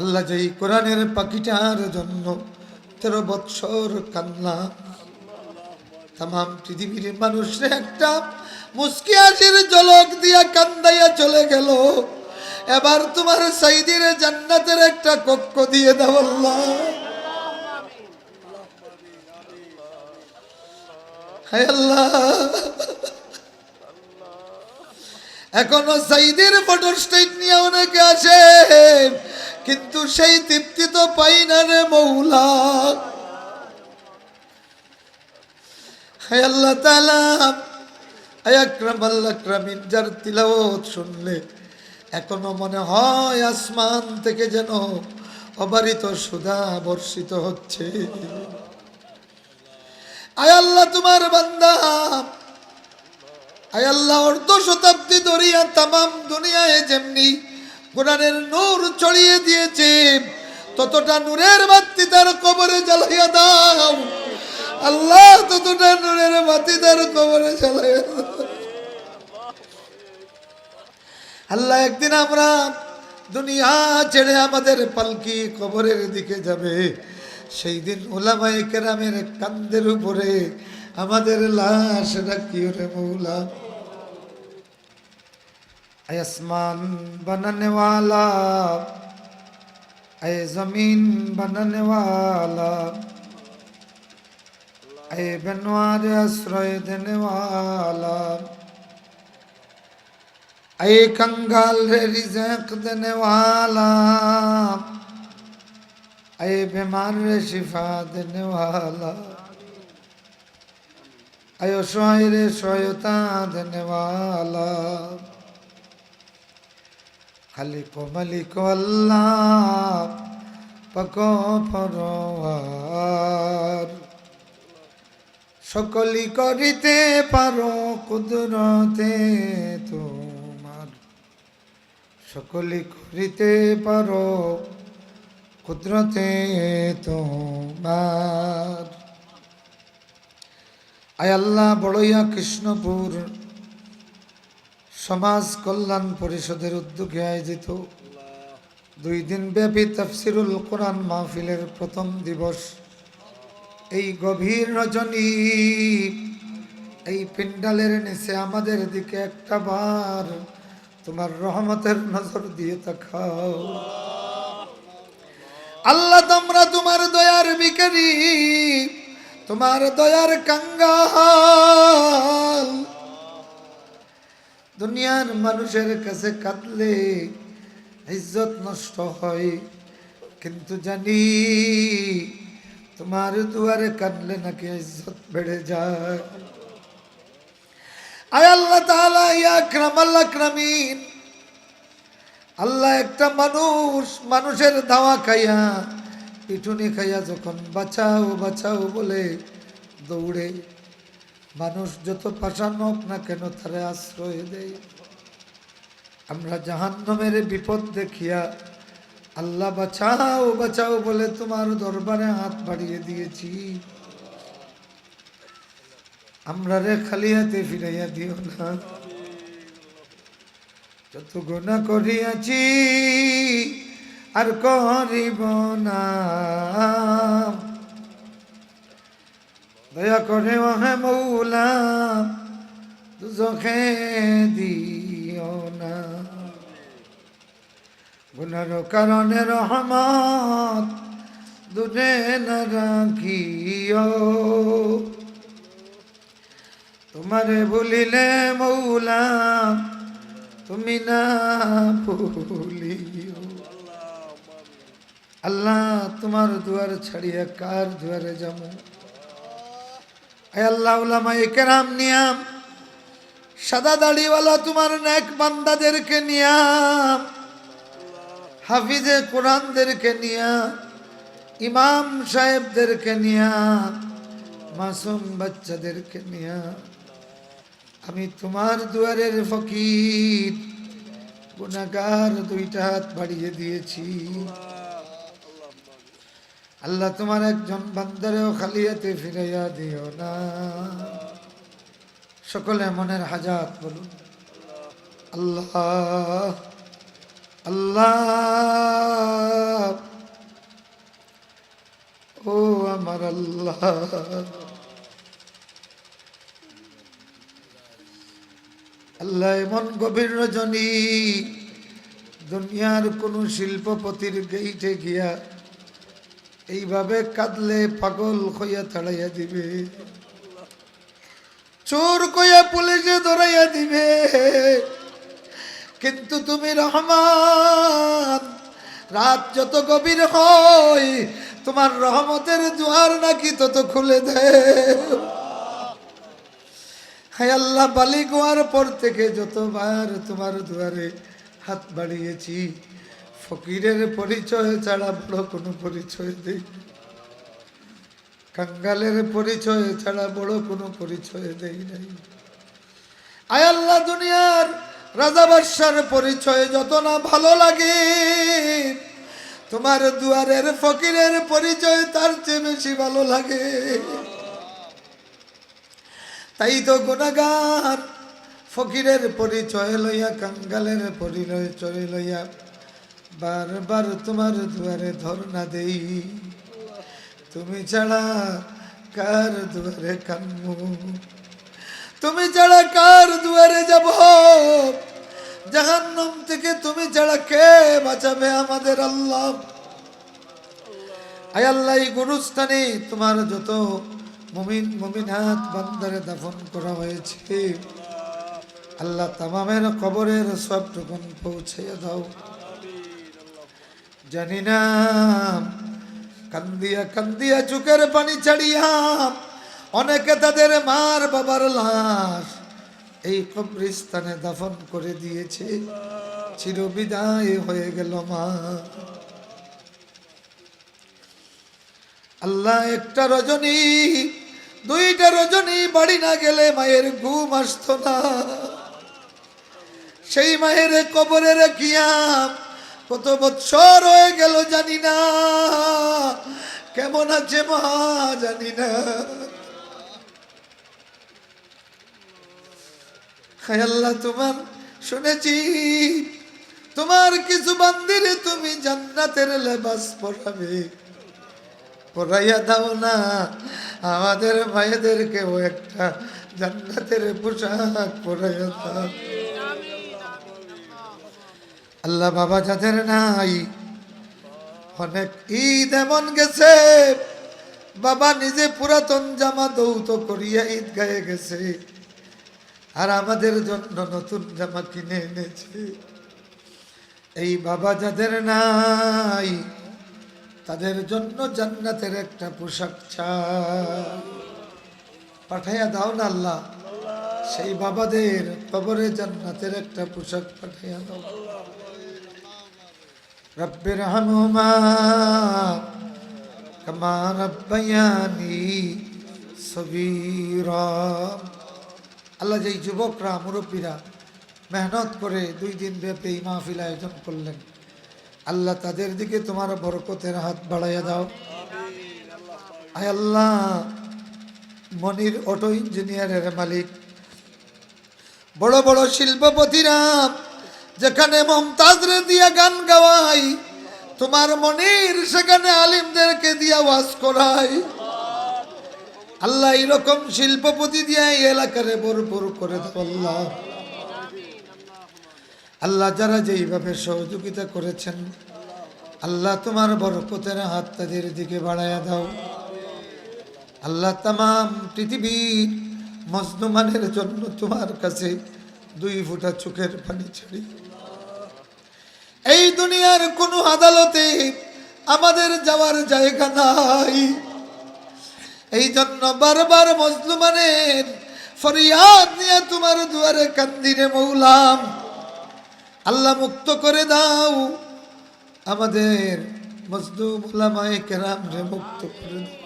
আল্লাহ যেই কোরআনের পাখিটার জন্য তেরো বৎসর কান্না। তাম পৃথিবীর মানুষের একটা মুস্কি হাসির জলক দিয়া কান্দাইয়া চলে গেল। এবার তোমার সাইদির জান্নাতের একটা কক্ষ দিয়ে দাও আল্লাহ। আল্লাহ। এখনও সাইদের ফটোর স্টেট নিয়ে অনেকে আসে কিন্তু সেই তৃপ্তি তো পাই না রে মৌলা। আল্লাহ তালা আকরাম, আল্লাহ ক্রামিন যার তিলাওয়াত শুনলে এখনও মনে হয় আসমান থেকে যেন অবারিত সুধা বর্ষিত হচ্ছে। আয় আল্লাহ তোমার বান্দা, আয় আল্লাহ অর্ধ শতাব্দী ধরিয়া তামাম দুনিয়ায় যেমনি কোরআনের নূর ছড়িয়ে দিয়েছে। ততটা নূরের বাতি তার কবরে জ্বালাইয়া দাও। আল্লাহ, ততটা নূরের বাতি তার কবরে জ্বালাইয়া দাও। আল্লাহ, একদিন আমরা দুনিয়া ছেড়ে আমাদের পালকি কবরের দিকে যাবে। সেই দিন ওলামাই কেরামের কান্দের উপরে আমাদের লাশ রাখি রে মৌলা। आसमान बनने वाला ऐ जमीन बनने वाला ऐ बनवार आश्रय देने वाला ऐ कंगाल रे रिजक देने वाला ऐ बीमार रे शिफा देने वाला ऐ असहाय रे सहायता देने वाला খালিক মালিক আল্লাহ, পাক সকলি করিতে পারো কুদরতে তোমার। সকলি করিতে পারো কুদরতে তোমার। আয় আল্লাহ, বড়ইয়া কৃষ্ণপুর সমাজ কল্যাণ পরিষদের উদ্যোগে আয়োজিত দুই দিন ব্যাপী তফসিরুল কোরআন মাহফিলের প্রথম দিবস। এই গভীর রজনী, এই পিন্ডালের নিচে আমাদের দিকে একটা বার তোমার রহমতের নজর দিয়ে তাকাও। আল্লাহ, তোমরা তোমার দয়ার বিকারী তোমার দয়ার কাঙ্গাল। দুনিয়ার মানুষের কাছে কাঁদলে ইজ্জত নষ্ট হয়। কিন্তু জানি তোমার দুয়ারে কাঁদলে নাকি ইজ্জত বেড়ে যায়। আয় আল্লাহ তাআলা, ইয়া আল্লাহ আকরামিন। আল্লাহ একটা মানুষ, মানুষের ধাওয়া খাইয়া, পিটুনি খাইয়া যখন বাঁচাও বাঁচাও বলে দৌড়ে মানুষ যত পাশান হোক না কেন তারা আশ্রয় দেয়। আমরা জাহান্নমের বিপদ দেখিয়া আল্লাহ বাঁচাও বাঁচাও বলে তোমার দরবারে হাত বাড়িয়ে দিয়েছি। আমরা রে খালি হাতে ফিরাইয়া দিও না। যত গুণা করিয়াছি আর করিব না। দয়া করে ওহে মৌলা দুজখে দিও না। গুনার কারণে রহমত দূরে না রাখিও। তোমারে ভুলিলে মৌলা, তুমি না ভুলিও। আল্লাহ, তোমার দুয়ার ছাড়িয়া কার দুয়ারে যাব? আল্লাহ উলামায়ে কেরাম, নিয়াম। সাদা দাড়িওয়ালা তোমার নেক বান্দাদেরকে নিয়াম। হাফিজে কোরআনদেরকে নিয়া ইমাম সাহেবদেরকে নিয়া মাসুম বাচ্চাদেরকে নিয়া আমি তোমার দুয়ারের ফকির। গুণাগার দুইটা হাত বাড়িয়ে দিয়েছি। আল্লাহ তোমার একজন বান্দারেও খালিয়াতে ফিরাইয়া দিও না। সকলে মনের হাজাত বলুন। আল্লাহ আল্লাহ। ও আমার আল্লাহ। আল্লাহ এমন গভীর রজনী দুনিয়ার কোন শিল্পপতির গেইটে গিয়া এইভাবে কাঁদলে পাগল হইয়া তাড়াইয়া দিবে। চোর কইয়া পুলিশে ধরাইয়া দিবে। কিন্তু তুমি রহমান, রাত যত গভীর হয়, তোমার রহমতের দুয়ার নাকি তত খুলে দেয়। পর থেকে যতবার তোমার দুয়ারে হাত বাড়িয়েছি ফকিরের পরিচয় ছাড়া বড় কোনো পরিচয় দেই কাঙ্গালের পরিচয় ছাড়া বড় কোনো পরিচয় দেই নাই। আয় আল্লাহ দুনিয়ার রাজা বাদশার পরিচয় যত না ভালো লাগে, তোমার দুয়ারের ফকিরের পরিচয় তার চেয়ে বেশি ভালো লাগে। তাই তো গুণাগার ফকিরের পরিচয় লইয়া, কাঙ্গালের পরিচয় লইয়া বারবার তোমার দুয়ারে ধর্ণা দেই। তুমি ছাড়া কার দুয়ারে কান্মু? তুমি ছাড়া কার দুয়ারে যাব? জাহান্নাম থেকে তুমি ছাড়া কে বাঁচাবে আমাদের আল্লাহ? আয় আল্লাহ, এই গুরুস্থানে তোমার যত মুমিন, মুমিনাত বান্দারে দাফন করা হয়েছে, আল্লাহ তামামের কবরের সব টুকুন পৌঁছে দাও। জানি না কান্দিয়া কান্দিয়া চুকের পানি ছাড়িয়া অনেকে তাদের মার বাবার লাশ এই কবরিস্তানে দাফন করে দিয়েছে। চিরবিদায় হয়ে গেল মা। আল্লাহ একটা রজনী, দুইটা রজনী বাড়ি না গেলে মায়ের ঘুম আসতো না। সেই মায়ের কবরে রাখিয়াম কত বৎসর হয়ে গেল জানি না। কেমন আছে মা জানি না। আল্লাহ, তোমার শুনেছি। তোমার কিছু বান্দিরে তুমি জান্নাতের লেবাস পড়াবে পড়াইয়া দাও না, আমাদের মায়েদেরকেও একটা জান্নাতের পোশাক পরাইয়া দাও। আল্লাহ বাবা যাদের নাই, অনেক ঈদ এমন গেছে, বাবা নিজে পুরাতন জামা দৌত করিয়া ঈদ গায়ে গেছে, আর আমাদের জন্য নতুন জামা কিনে এনেছে। এই বাবা যাদের নাই, তাদের জন্য জান্নাতের একটা পোশাক পাঠাইয়া দাও না আল্লাহ, সেই বাবাদের কবরে জান্নাতের একটা পোশাক পাঠাইয়া দাও। রব্বির হামুমা কামা রব্বায়ানি সগীরা। আল্লাহ যেই যুবকরা, মুরব্বীরা মেহনত করে দুই দিন ব্যাপী মাহফিল আয়োজন করলেন, আল্লাহ তাদের দিকে তোমার বরকতের হাত বাড়াইয়া দাও। আয় আল্লাহ, মনির অটো ইঞ্জিনিয়ারের মালিক, বড় বড় শিল্পপতিরা যেখানে মমতাজরে দিয়া গান গাওয়াই, তোমার মনির সেখানে আলিমদেরকে দিয়া ওয়াজ করাই। আল্লাহ এরকম শিল্পপতি দিয়া এই এলাকারে ভরপুর করে আল্লাহ। আল্লাহ যারা যেইভাবে সহযোগিতা করেছেন, আল্লাহ তোমার বরকতের হাত তাদের দিকে বাড়াইয়া দাও। আল্লাহ তাম পৃথিবীর মজনুমানের জন্য তোমার কাছে দুই ফুটা চোখের পানি ছাড়ি। এই দুনিয়ার কোনো আদালতে আমাদের যাওয়ার জায়গা নাই। এই জন্য বারবার মজলুমানের ফরিয়াদ নিয়ে তোমার দুয়ারে কান্দিরে মৌলাম। আল্লাহ মুক্ত করে দাও। আমাদের মজলুম ওলামায়ে কেরাম মুক্ত করে দাও।